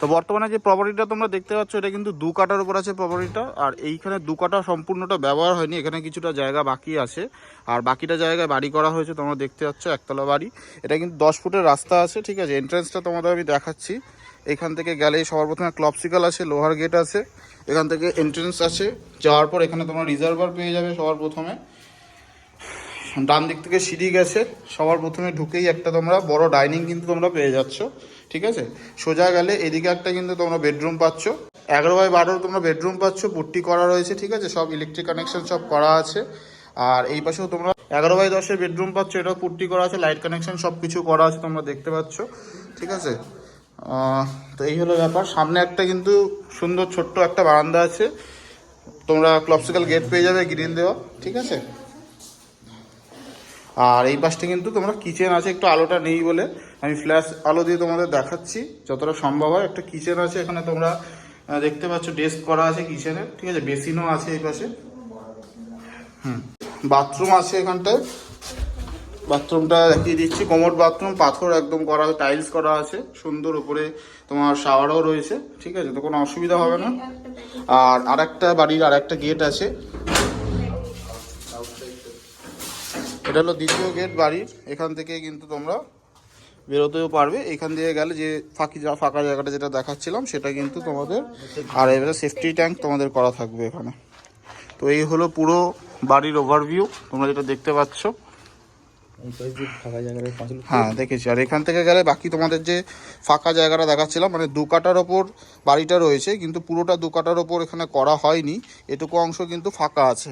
তো বর্তমানে যে প্রপার্টিটা তোমরা দেখতে পাচ্ছ, এটা কিন্তু দু কাটার উপর আছে প্রপার্টিটা আর এইখানে দু কাটা সম্পূর্ণটা ব্যবহার হয়নি, এখানে কিছুটা জায়গা বাকি আছে। আর বাকিটা জায়গায় বাড়ি করা হয়েছে, তোমরা দেখতে পাচ্ছ, একতলা বাড়ি। এটা কিন্তু দশ ফুটের রাস্তা আছে, ঠিক আছে? এন্ট্রান্সটা তোমাদের আমি দেখাচ্ছি। এখান থেকে গেলেই সবার প্রথমে ক্লপসিকাল আছে, লোহার গেট আছে। এখান থেকে এন্ট্রেন্স আছে। যাওয়ার পর এখানে তোমরা রিজার্ভার পেয়ে যাবে সবার প্রথমে। ডান দিক থেকে সিঁড়ি গেছে, সবার প্রথমে ঢুকেই একটা তোমরা বড় ডাইনিং কিন্তু তোমরা পেয়ে যাচ্ছ, ঠিক আছে? সোজা গেলে এদিকে একটা কিন্তু তোমরা বেডরুম পাচ্ছ। এগারো বাই বারোর তোমরা বেডরুম পাচ্ছ, পুট্টি করা রয়েছে, ঠিক আছে? সব ইলেকট্রিক কানেকশন সব করা আছে। আর এই পাশেও তোমরা এগারো বাই দশের বেডরুম পাচ্ছ, এটাও পুট্টি করা আছে লাইট কানেকশন সব কিছু করা আছে তোমরা দেখতে পাচ্ছ, ঠিক আছে? তো এই হলো ব্যাপার। সামনে একটা কিন্তু সুন্দর ছোট্ট একটা বারান্দা আছে, তোমরা ক্লপসিক্যাল গেট পেয়ে যাবে গ্রিল দেওয়া, ঠিক আছে? আর এই পাশটা কিন্তু তোমরা কিচেন আছে, একটু আলোটা নেই বলে আমি ফ্ল্যাশ আলো দিয়ে তোমাদের দেখাচ্ছি। যতটা সম্ভব হয়, একটা কিচেন আছে, এখানে তোমরা দেখতে পাচ্ছ ডেস্ক করা আছে কিচেনে ঠিক আছে? বেসিনও আছে এই পাশে। হুম। বাথরুম আছে এখানটায়। বাথরুমটা দেখিয়ে দিচ্ছি। কোমোড বাথরুম পাথর একদম করা টাইলস করা আছে। সুন্দর উপরে তোমার শাওয়ারও রয়েছে, ঠিক আছে? তো কোনো অসুবিধা হবে না। আর আরেকটা বাড়ির আরেকটা গেট আছে। এটা হলো দ্বিতীয় গেট বাড়ির এখান থেকে কিন্তু তোমরা বেরোতেও পারবে। এখান দিয়ে গেলে যে ফাঁকি ফাঁকা জায়গাটা যেটা দেখাচ্ছিলাম, সেটা কিন্তু তোমাদের আর এবারে সেফটি ট্যাঙ্ক তোমাদের করা থাকবে এখানে। তো এই হলো পুরো বাড়ির ওভারভিউ তোমরা যেটা দেখতে পাচ্ছ। হ্যাঁ দেখেছি। আর এখান থেকে গেলে বাকি তোমাদের যে ফাঁকা জায়গাটা দেখাচ্ছিলাম মানে দু কাটার ওপর বাড়িটা রয়েছে, কিন্তু পুরোটা দু কাটার ওপর এখানে করা হয়নি। এটুকু অংশ কিন্তু ফাঁকা আছে।